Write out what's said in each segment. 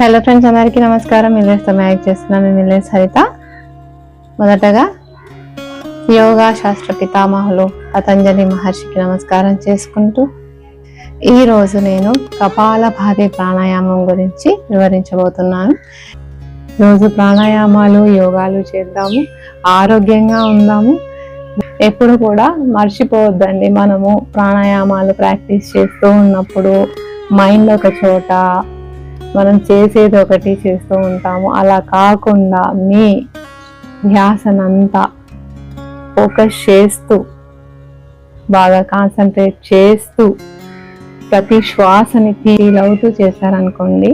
Hello friends అందరికీ నమస్కారం. మిల్లెట్స్తో మ్యాగ్ చేస్తున్నాను మిల్లెట్స్ హరిత మొదటగా యోగా శాస్త్ర పితామహులు పతంజలి మహర్షికి నమస్కారం చేసుకుంటూ ఈరోజు నేను కపాల భాతి ప్రాణాయామం గురించి వివరించబోతున్నాను. రోజు ప్రాణాయామాలు యోగాలు చేద్దాము. ఆరోగ్యంగా ఉందాము. ఎప్పుడు కూడా మర్చిపోవద్దండి. మనము ప్రాణాయామాలు ప్రాక్టీస్ చేస్తూ ఉన్నప్పుడు మైండ్ ఒక చోట మనం చేసేది ఒకటి చేస్తూ ఉంటాము. అలా కాకుండా మీ ధ్యాసనంతా ఫోకస్ చేస్తూ బాగా కాన్సన్ట్రేట్ చేస్తూ ప్రతి శ్వాసని ఫీల్ అవుతూ చేశారనుకోండి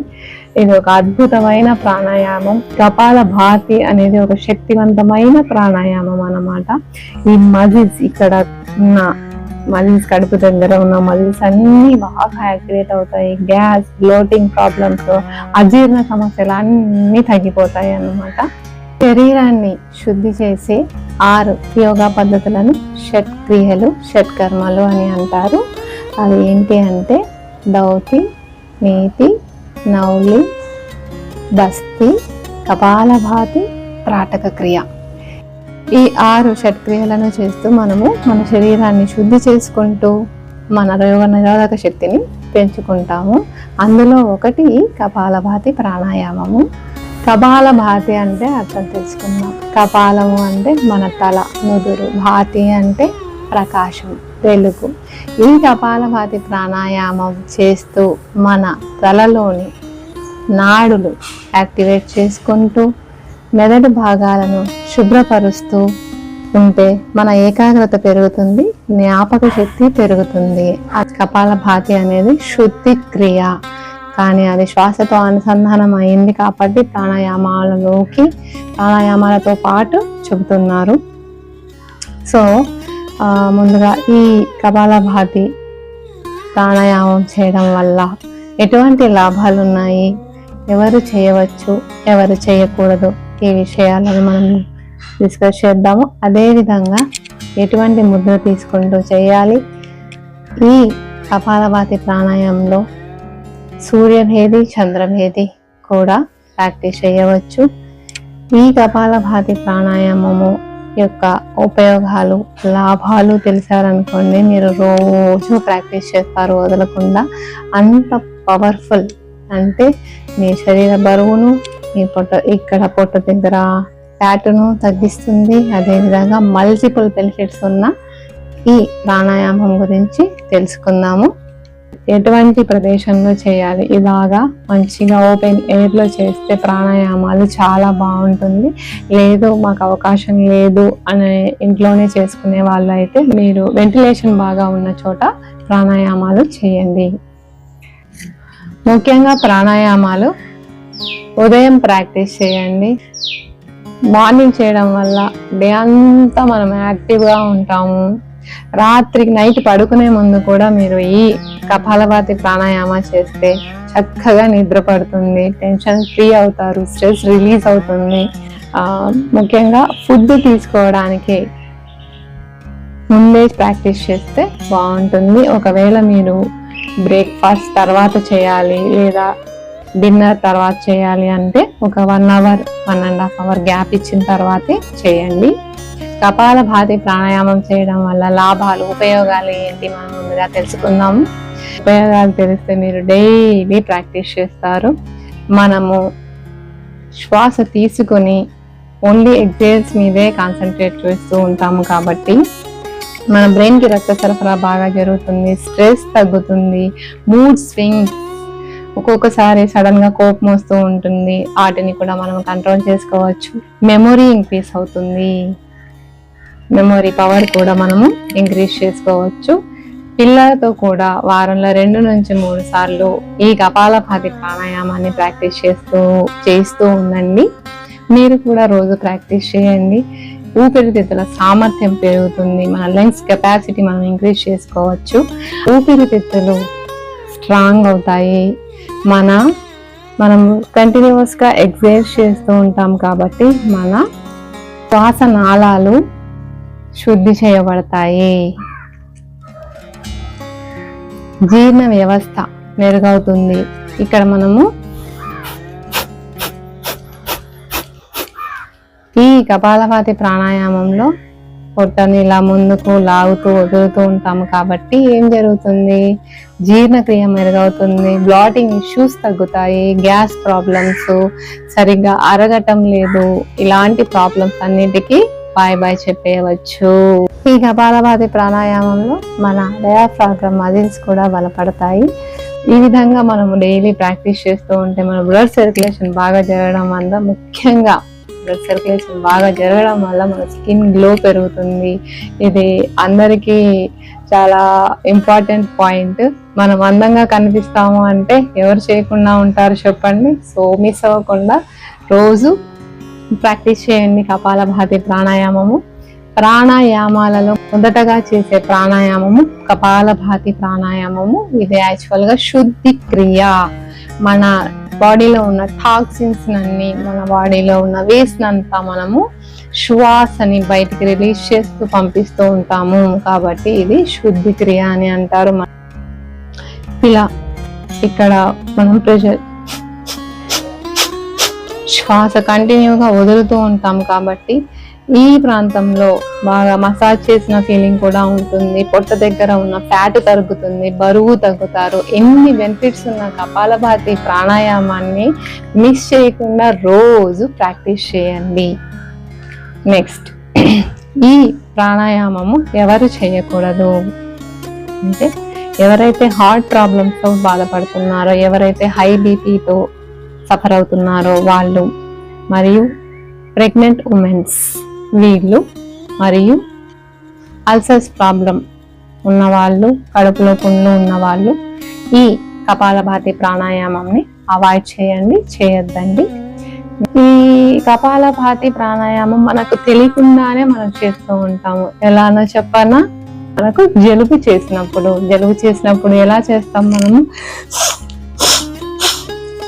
ఇది ఒక అద్భుతమైన ప్రాణాయామం. కపాల భాతి అనేది ఒక శక్తివంతమైన ప్రాణాయామం అన్నమాట. ఈ మజిల్స్ ఇక్కడ ఉన్న మజిల్స్ కడుపు దగ్గర ఉన్న మజిల్స్ అన్ని బాగా యాక్టివేట్ అవుతాయి. గ్యాస్ బ్లోటింగ్ ప్రాబ్లమ్స్ అజీర్ణ సమస్యలు అన్నీ తగ్గిపోతాయి అన్నమాట. శరీరాన్ని శుద్ధి చేసే ఆరు యోగా పద్ధతులను షట్ క్రియలు షట్ కర్మలు అని అంటారు. అవి ఏంటి అంటే దౌతి నీతి నౌలి బస్తి కపాలభాతి త్రాటక క్రియ. ఈ ఆరు షట్క్రియలను చేస్తూ మనము మన శరీరాన్ని శుద్ధి చేసుకుంటూ మన రోగ నిరోధక శక్తిని పెంచుకుంటాము. అందులో ఒకటి కపాలభాతి ప్రాణాయామము. కపాలభాతి అంటే అర్థం తెలుసుకుందాం. కపాలము అంటే మన తల నుదురు భాతి అంటే ప్రకాశం వెలుగు. ఈ కపాలభాతి ప్రాణాయామం చేస్తూ మన తలలోని నాడులు యాక్టివేట్ చేసుకుంటూ మెదడు భాగాలను శుభ్రపరుస్తూ ఉంటే మన ఏకాగ్రత పెరుగుతుంది జ్ఞాపక శక్తి పెరుగుతుంది. ఆ కపాల భాతి అనేది శుద్ధి క్రియ. కానీ అది శ్వాసతో అనుసంధానం అయింది కాబట్టి ప్రాణాయామాలలోకి ప్రాణాయామాలతో పాటు చెబుతున్నారు. సో ముందుగా ఈ కపాలభాతి ప్రాణాయామం చేయడం వల్ల ఎటువంటి లాభాలు ఉన్నాయి ఎవరు చేయవచ్చు? ఎవరు చేయకూడదు? ఈ విషయాలను మనం డిస్కస్ చేద్దాము. అదేవిధంగా ఎటువంటి ముద్ర తీసుకుంటూ చేయాలి? ఈ కపాలభాతి ప్రాణాయామంలో సూర్యభేది చంద్రభేది కూడా ప్రాక్టీస్ చేయవచ్చు. ఈ కపాలభాతి ప్రాణాయామము యొక్క ఉపయోగాలు లాభాలు తెలిసారనుకోండి మీరు రోజు ప్రాక్టీస్ చేస్తారు వదలకుండా. అంత పవర్ఫుల్ అంటే మీ శరీర బరువును ఈ పొట్ట ఇక్కడ పొట్ట దగ్గర ఫ్యాట్ను తగ్గిస్తుంది. అదేవిధంగా మల్టిపుల్ బెనిఫిట్స్ ఉన్న ఈ ప్రాణాయామం గురించి తెలుసుకుందాము. ఎటువంటి ప్రదేశంలో చేయాలి? ఇలాగా మంచిగా ఓపెన్ ఎయిర్లో చేస్తే ప్రాణాయామాలు చాలా బాగుంటుంది. లేదు మాకు అవకాశం లేదు అనే ఇంట్లోనే చేసుకునే వాళ్ళు అయితే మీరు వెంటిలేషన్ బాగా ఉన్న చోట ప్రాణాయామాలు చేయండి. ముఖ్యంగా ప్రాణాయామాలు ఉదయం ప్రాక్టీస్ చేయండి. మార్నింగ్ చేయడం వల్ల డే అంతా మనం యాక్టివ్గా ఉంటాము. రాత్రికి నైట్ పడుకునే ముందు కూడా మీరు ఈ కపాలభాతి ప్రాణాయామ చేస్తే చక్కగా నిద్ర పడుతుంది టెన్షన్ ఫ్రీ అవుతారు స్ట్రెస్ రిలీజ్ అవుతుంది. ముఖ్యంగా ఫుడ్ తీసుకోవడానికి ముందే ప్రాక్టీస్ చేస్తే బాగుంటుంది. ఒకవేళ మీరు బ్రేక్ఫాస్ట్ తర్వాత చేయాలి లేదా డిన్నర్ తర్వాత చేయాలి అంటే ఒక one hour one and half hour gap ఇచ్చిన తర్వాతే చేయండి. కపాల భాతి ప్రాణాయామం చేయడం వల్ల లాభాలు ఉపయోగాలు ఏంటి మనం ముందుగా తెలుసుకుందాము ఉపయోగాలు తెలిస్తే మీరు డైలీ ప్రాక్టీస్ చేస్తారు. మనము శ్వాస తీసుకొని ఓన్లీ ఎగ్జైల్స్ మీదే కాన్సన్ట్రేట్ చేస్తూ ఉంటాము కాబట్టి మన బ్రెయిన్కి రక్త సరఫరా బాగా జరుగుతుంది స్ట్రెస్ తగ్గుతుంది మూడ్ స్వింగ్ ఒక్కొక్కసారి సడన్గా కోపం వస్తూ ఉంటుంది. వాటిని కూడా మనం కంట్రోల్ చేసుకోవచ్చు. మెమొరీ ఇంక్రీస్ అవుతుంది. మెమొరీ పవర్ కూడా మనము ఇంక్రీజ్ చేసుకోవచ్చు. పిల్లలతో కూడా వారంలో రెండు నుంచి మూడు సార్లు ఈ కపాలభాతి ప్రాణాయామాన్ని ప్రాక్టీస్ చేస్తూ చేస్తూ ఉండండి. మీరు కూడా రోజు ప్రాక్టీస్ చేయండి. ఊపిరితిత్తుల సామర్థ్యం పెరుగుతుంది. మన లంగ్స్ కెపాసిటీ మనం ఇంక్రీజ్ చేసుకోవచ్చు. ఊపిరితిత్తులు స్ట్రాంగ్ అవుతాయి. మన మనం కంటిన్యూస్గా ఎగ్జైజ్ చేస్తూ ఉంటాం కాబట్టి మన శ్వాస నాళాలు శుద్ధి చేయబడతాయి. జీర్ణ వ్యవస్థ మెరుగవుతుంది. ఇక్కడ మనము ఈ కపాలపాతి ప్రాణాయామంలో పొట్టని ఇలా ముందుకు లాగుతూ వదులుతూ ఉంటాము కాబట్టి ఏం జరుగుతుంది? జీర్ణక్రియ మెరుగవుతుంది బ్లాటింగ్ ఇష్యూస్ తగ్గుతాయి గ్యాస్ ప్రాబ్లమ్స్ సరిగ్గా అరగటం లేదు ఇలాంటి ప్రాబ్లమ్స్ అన్నిటికీ బాయ్ బాయ్ చెప్పేయవచ్చు. ఈ కపాలభాతి ప్రాణాయామంలో మన డయాఫ్రాగ్రామ్ మజిల్స్ కూడా బలపడతాయి. ఈ విధంగా మనం డైలీ ప్రాక్టీస్ చేస్తూ ఉంటే మన బ్లడ్ సర్క్యులేషన్ బాగా జరగడం వల్ల ముఖ్యంగా బ్లడ్ సర్క్యులేషన్ బాగా జరగడం వల్ల మన స్కిన్ గ్లో పెరుగుతుంది. ఇది అందరికీ చాలా ఇంపార్టెంట్ పాయింట్ మనం అందంగా కనిపిస్తాము అంటే ఎవరు చేయకుండా ఉంటారు చెప్పండి. సో మిస్ అవ్వకుండా రోజు ప్రాక్టీస్ చేయండి కపాలభాతి ప్రాణాయామము. ప్రాణాయామాలలో మొదటగా చేసే ప్రాణాయామము కపాలభాతి ప్రాణాయామము. ఇది యాక్చువల్గా శుద్ధి క్రియ. మన బాడీలో ఉన్న టాక్సిన్స్ అన్ని మన బాడీలో ఉన్న వేస్ట్ అంతా మనము శ్వాసని బయటికి రిలీజ్ చేస్తూ పంపిస్తూ ఉంటాము. కాబట్టి ఇది శుద్ధి క్రియ అని అంటారు ఇలా ఇక్కడ మనం ప్రెషర్ శ్వాస కంటిన్యూగా వదులుతూ ఉంటాం కాబట్టి ఈ ప్రాంతంలో బాగా మసాజ్ చేసిన ఫీలింగ్ కూడా ఉంటుంది. పొట్ట దగ్గర ఉన్న ఫ్యాట్ తగ్గుతుంది బరువు తగ్గుతారు. ఎన్ని బెనిఫిట్స్ ఉన్న కపాలభాతి ప్రాణాయామాన్ని మిస్ చేయకుండా రోజు ప్రాక్టీస్ చేయండి. నెక్స్ట్ ఈ ప్రాణాయామము ఎవరు చేయకూడదు? అంటే ఎవరైతే హార్ట్ ప్రాబ్లమ్స్తో బాధపడుతున్నారో ఎవరైతే హై బీపీతో సఫర్ అవుతున్నారో వాళ్ళు మరియు ప్రెగ్నెంట్ ఉమెన్స్ వీళ్ళు మరియు అల్సర్స్ ప్రాబ్లం ఉన్నవాళ్ళు కడుపులో పుండ్లు ఉన్నవాళ్ళు ఈ కపాలభాతి ప్రాణాయామంని అవాయిడ్ చేయండి చేయొద్దండి. ఈ కపాలభాతి ప్రాణాయామం మనకు తెలియకుండానే మనం చేస్తూ ఉంటాము. ఎలానో చెప్పనా? మనకు జలుబు చేసినప్పుడు జలుబు చేసినప్పుడు ఎలా చేస్తాం మనము?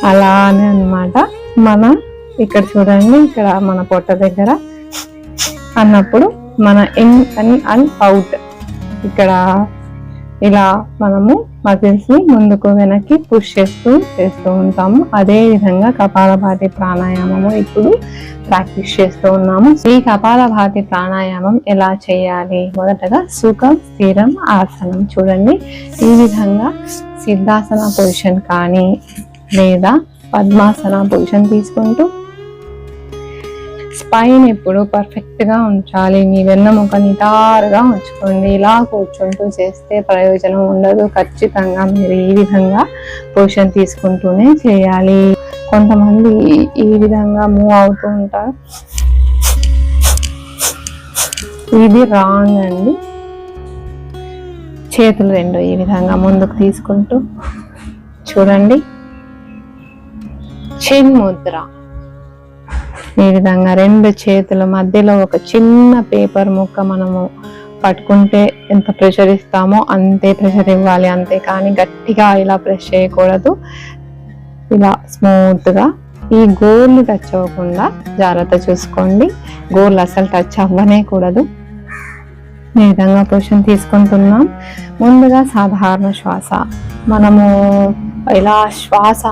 అలానే అన్నమాట. మన ఇక్కడ చూడండి ఇక్కడ మన పొట్ట దగ్గర అన్నప్పుడు మన ఇన్ అని అండ్ అవుట్ ఇక్కడ ఇలా మనము మజిల్స్ని ముందుకు వెనక్కి పుష్ చేస్తూ చేస్తూ ఉంటాము. అదే విధంగా కపాలభాతి ప్రాణాయామము ఇప్పుడు ప్రాక్టీస్ చేస్తూ ఉన్నాము. ఈ కపాలభాతి ప్రాణాయామం ఎలా చేయాలి? మొదటగా సుఖం స్థిరం ఆసనం చూడండి. ఈ విధంగా సిద్ధాసన పొజిషన్ కానీ లేదా పద్మాసన పొజిషన్ తీసుకుంటూ స్పైన్ ఎప్పుడు పర్ఫెక్ట్గా ఉంచాలి. మీ వెన్నముక నిటారుగా ఉంచుకోండి. ఇలా కూర్చుంటూ చేస్తే ప్రయోజనం ఉండదు. ఖచ్చితంగా మీరు ఈ విధంగా పొజిషన్ తీసుకుంటూనే చేయాలి. కొంతమంది ఈ విధంగా మూవ్ అవుతూ ఉంటారు. ఇది రాంగ్ అండి. చేతులు రెండు ఈ విధంగా ముందుకు తీసుకుంటూ చూడండి. చిన్ ముద్ర. ఈ విధంగా రెండు చేతుల మధ్యలో ఒక చిన్న పేపర్ ముక్క మనము పట్టుకుంటే ఎంత ప్రెషర్ ఇస్తామో అంతే ప్రెషర్ ఇవ్వాలి అంతే. కానీ గట్టిగా ఇలా ప్రెస్ చేయకూడదు. ఇలా స్మూత్గా. ఈ గోర్లు టచ్ అవ్వకుండా జాగ్రత్త చూసుకోండి. గోర్లు అసలు టచ్ అవ్వనే కూడదు. ఈ విధంగా పొజిషన్ తీసుకుంటున్నాం. ముందుగా సాధారణ శ్వాస. మనము ఇలా శ్వాస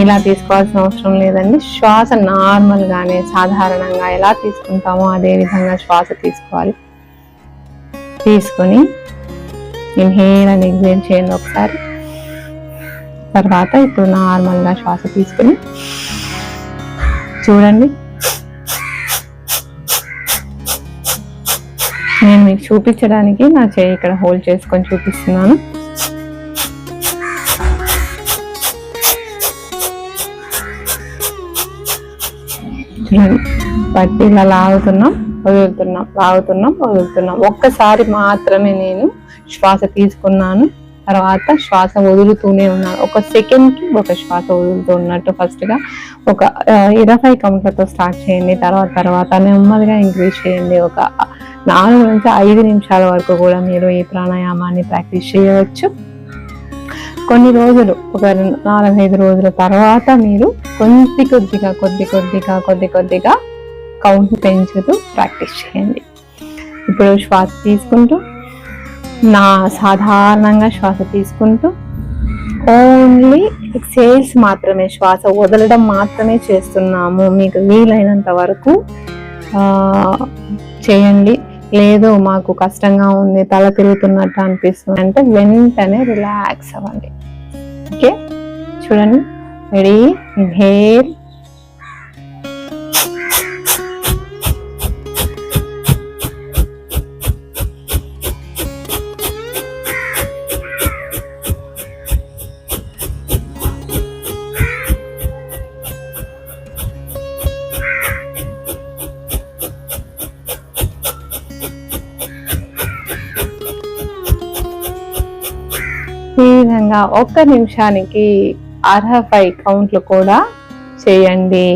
ఇలా తీసుకోవాల్సిన అవసరం లేదండి. శ్వాస నార్మల్గానే సాధారణంగా ఎలా తీసుకుంటామో అదే విధంగా శ్వాస తీసుకోవాలి. తీసుకొని ఇన్హేల్ అని ఎగ్జేల్ చేయండి ఒకసారి. తర్వాత ఇప్పుడు నార్మల్గా శ్వాస తీసుకుని చూడండి. నేను మీకు చూపించడానికి నా చేయి ఇక్కడ హోల్డ్ చేసుకొని చూపిస్తున్నాను. పట్టి ఇలా లాగుతున్నాం వదులుతున్నాం లాగుతున్నాం వదులుతున్నాం. ఒక్కసారి మాత్రమే నేను శ్వాస తీసుకున్నాను. తర్వాత శ్వాస వదులుతూనే ఉన్నాను. ఒక సెకండ్కి ఒక శ్వాస వదులుతూ ఉన్నట్టు ఫస్ట్గా ఒక ఇరవై కౌంట్లతో స్టార్ట్ చేయండి. తర్వాత తర్వాత నెమ్మదిగా ఇంక్రీజ్ చేయండి. ఒక నాలుగు నుంచి ఐదు నిమిషాల వరకు కూడా మీరు ఈ ప్రాణాయామాన్ని ప్రాక్టీస్ చేయవచ్చు. కొన్ని రోజులు ఒక నాలుగైదు రోజుల తర్వాత మీరు కొద్ది కొద్దిగా కొద్ది కొద్దిగా కొద్ది కొద్దిగా కౌంట్ పెంచుతూ ప్రాక్టీస్ చేయండి. ఇప్పుడు శ్వాస తీసుకుంటూ నా సాధారణంగా శ్వాస తీసుకుంటూ ఓన్లీ సేల్స్ మాత్రమే శ్వాస వదలడం మాత్రమే చేస్తున్నాము. మీకు వీలైనంత వరకు చేయండి. లేదు మాకు కష్టంగా ఉంది తల తిరుగుతున్నట్టు అనిపిస్తుంది అంటే వెంటనే రిలాక్స్ అవ్వండి. ఓకే చూడండి. రెడీ ఇన్హేల్ ఈ విధంగా ఒక్క నిమిషానికి అర్హ ఫైవ్ కౌంట్లు కూడా చేయండి.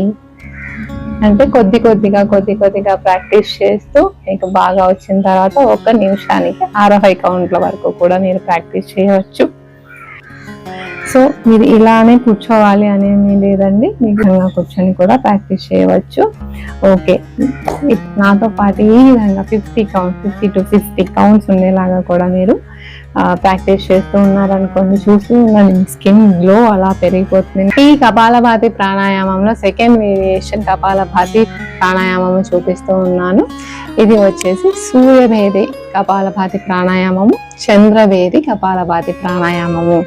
అంటే కొద్ది కొద్దిగా కొద్ది కొద్దిగా ప్రాక్టీస్ చేస్తూ మీకు బాగా వచ్చిన తర్వాత ఒక్క నిమిషానికి అరవై కౌంట్ల వరకు కూడా మీరు ప్రాక్టీస్ చేయవచ్చు. సో మీరు ఇలానే కూర్చోవాలి అనేమి లేదండి. మీకు కూర్చొని కూడా ప్రాక్టీస్ చేయవచ్చు. ఓకే. నాతో పాటు ఈ విధంగా fifty counts fifty to fifty counts ఉండేలాగా కూడా మీరు ప్రాక్టీస్ చేస్తూ ఉన్నారనుకోండి చూస్తూ ఉండండి మీ స్కిన్ గ్లో అలా పెరిగిపోతుంది. ఈ కపాలభాతి ప్రాణాయామంలో సెకండ్ వేరియేషన్ కపాలభాతి ప్రాణాయామము చూపిస్తూ ఉన్నాను. ఇది వచ్చేసి సూర్యభేది కపాలభాతి ప్రాణాయామము చంద్రవేది కపాలభాతి ప్రాణాయామము.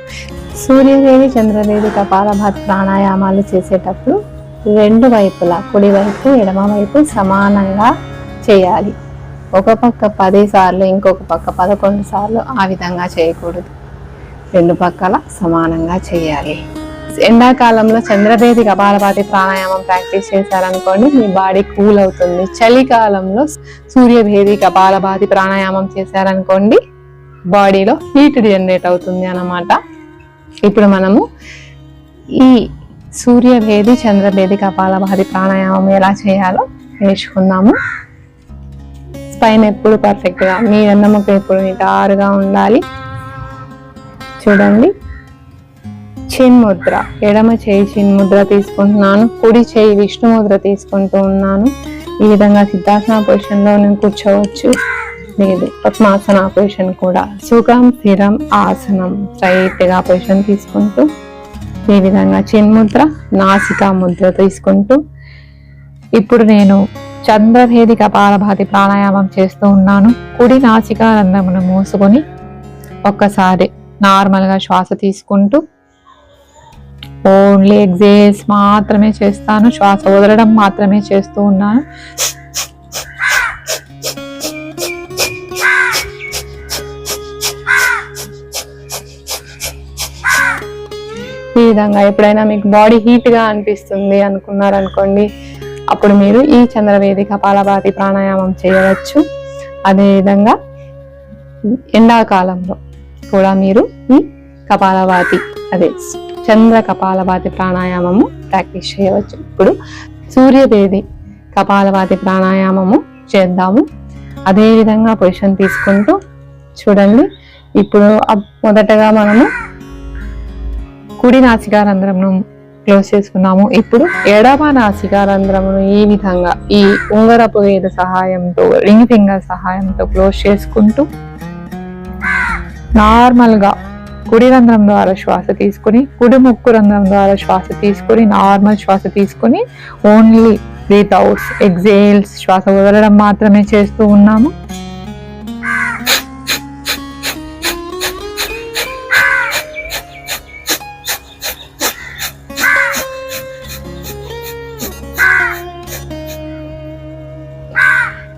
సూర్యవేది చంద్రవేది కపాలభాతి ప్రాణాయామాలు చేసేటప్పుడు రెండు వైపులా కుడివైపు ఎడమవైపు ఎడమ వైపు సమానంగా చేయాలి. ఒక పక్క పది సార్లు ఇంకొక పక్క పదకొండు సార్లు ఆ విధంగా చేయకూడదు. రెండు పక్కల సమానంగా చేయాలి. ఎండాకాలంలో చంద్రభేది కపాలపాతి ప్రాణాయామం ప్రాక్టీస్ చేశారనుకోండి మీ బాడీ కూల్ అవుతుంది. చలికాలంలో సూర్యభేది కపాలపాతి ప్రాణాయామం చేశారనుకోండి బాడీలో హీట్ జనరేట్ అవుతుంది అన్నమాట. ఇప్పుడు మనము ఈ సూర్యభేది చంద్రభేది కపాలభాతి ప్రాణాయామం ఎలా చేయాలో నేర్చుకుందాము. పైన ఎప్పుడు పర్ఫెక్ట్గా మీ వెన్నెముక ఎప్పుడు నిటారుగా ఉండాలి? చూడండి. చిన్ ముద్ర ఎడమ చేయి చిన్ ముద్ర తీసుకుంటున్నాను కుడి చేయి విష్ణు ముద్ర తీసుకుంటూ ఉన్నాను. ఈ విధంగా సిద్ధాసన పొజిషన్లో నేను కూర్చోవచ్చు. లేదు పద్మాసన పొజిషన్ కూడా. సుఖం స్థిరం ఆసనం స్ట్రైట్ పొజిషన్ తీసుకుంటూ ఈ విధంగా చిన్ ముద్ర నాసికా ముద్ర తీసుకుంటూ ఇప్పుడు నేను చంద్రభేది కపాలభాతి ప్రాణాయామం చేస్తూ ఉన్నాను. కుడి నాసికా రంధ్రమును మూసుకొని ఒక్కసారి నార్మల్గా శ్వాస తీసుకుంటూ ఓన్లీ ఎగ్జేల్స్ మాత్రమే చేస్తాను. శ్వాస వదలడం మాత్రమే చేస్తూ ఉన్నాను. ఈ విధంగా ఎప్పుడైనా మీకు బాడీ హీట్గా అనిపిస్తుంది అనుకున్నారనుకోండి అప్పుడు మీరు ఈ చంద్రవేది కపాలభాతి ప్రాణాయామం చేయవచ్చు. అదేవిధంగా ఎండాకాలంలో కూడా మీరు ఈ కపాలభాతి అదే చంద్ర కపాలభాతి ప్రాణాయామము ప్రాక్టీస్ చేయవచ్చు. ఇప్పుడు సూర్యదేవి కపాలభాతి ప్రాణాయామము చేద్దాము. అదేవిధంగా పొజిషన్ తీసుకుంటూ చూడండి. ఇప్పుడు మొదటగా మనము కుడి నాసికారంధ్రమును క్లోజ్ చేసుకున్నాము. ఇప్పుడు ఎడమ నాసికారంధ్రమును ఈ విధంగా ఈ ఉంగరపు వేద సహాయంతో రింగ్ ఫింగర్ సహాయంతో క్లోజ్ చేసుకుంటూ నార్మల్గా కుడి రంధ్రం ద్వారా శ్వాస తీసుకుని కుడి ముక్కు రంధ్రం ద్వారా శ్వాస తీసుకుని నార్మల్ శ్వాస తీసుకుని ఓన్లీ బ్రీత్ అవుట్స్ ఎగ్జేల్స్ శ్వాస వదలడం మాత్రమే చేస్తూ ఉన్నాము.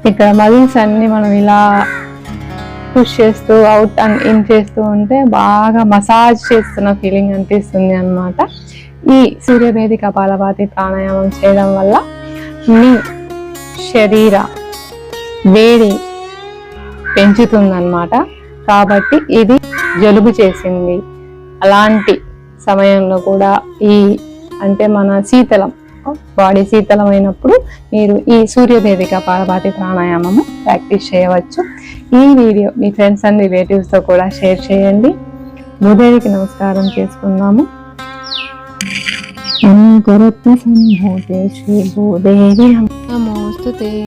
ఇక్కడ మజిల్స్ అన్ని మనం ఇలా పుష్ చేస్తూ అవుట్ అండ్ ఇన్ చేస్తూ ఉంటే బాగా మసాజ్ చేస్తున్న ఫీలింగ్ అనిపిస్తుంది అన్నమాట. ఈ సూర్యభేది కపాలపాతి ప్రాణాయామం చేయడం వల్ల మీ శరీర వేడి పెంచుతుందన్నమాట. కాబట్టి ఇది జలుబు చేసింది. అలాంటి సమయంలో కూడా ఈ అంటే మన శీతలం బాడీ శీతలమైనప్పుడు మీరు ఈ సూర్యభేదిక పాలపాతి ప్రాణాయామము ప్రాక్టీస్ చేయవచ్చు. ఈ వీడియో మీ ఫ్రెండ్స్ అండ్ రిలేటివ్స్తో కూడా షేర్ చేయండి. భూదేవికి నమస్కారం చేసుకుందాము. అంకురత్న సంభూతే శ్రీ భూదేవి నమోస్తుతే.